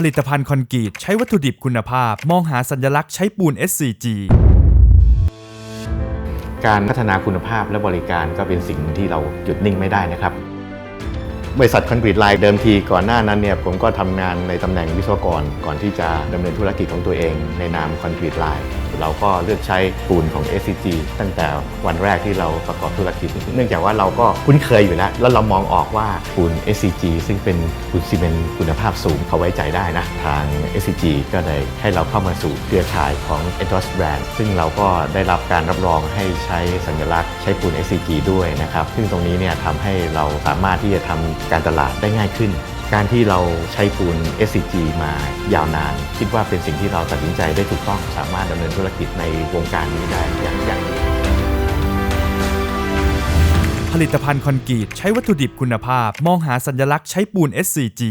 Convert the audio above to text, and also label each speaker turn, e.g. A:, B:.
A: ผลิตภัณฑ์คอนกรีตใช้วัตถุดิบคุณภาพ มองหาสัญลักษณ์ใช้ปูน SCG
B: การพัฒนาคุณภาพและบริการก็เป็นสิ่งที่เราหยุดนิ่งไม่ได้นะครับ บริษัทคอนกรีตไลน์เดิมทีก่อนหน้านั้นเนี่ยผมก็ทำงานในตำแหน่งวิศวกรก่อนที่จะดำเนินธุรกิจของตัวเองในนามคอนกรีตไลน์ เราก็เลือกใช้ปูนของ SCG ตั้งแต่วันแรกที่เราประกอบธุรกิจ เนื่องจากว่าเราก็คุ้นเคยอยู่แล้ว แล้วเรามองออกว่าปูน SCG ซึ่งเป็นปูนซีเมนต์คุณภาพสูงเขาไว้ใจได้นะ ทาง SCG ก็เลยให้เราเข้ามาสู่เครือข่ายของ Endos Brand ซึ่งเราก็ได้รับการรับรองให้ใช้สัญลักษณ์ใช้ปูน SCG ด้วยนะครับ ซึ่งตรงนี้เนี่ยทำให้เราสามารถที่จะทำการตลาดได้ง่ายขึ้น การที่เราใช้ปูน SCG มายาวนาน คิดว่าเป็นสิ่งที่เราตัดสินใจได้ถูกต้องสามารถดำเนินธุรกิจในวงการนี้ได้อย่างยั่งยืน
A: ผลิตภัณฑ์คอนกรีตใช้วัตถุดิบคุณภาพ มองหาสัญลักษณ์ใช้ปูน SCG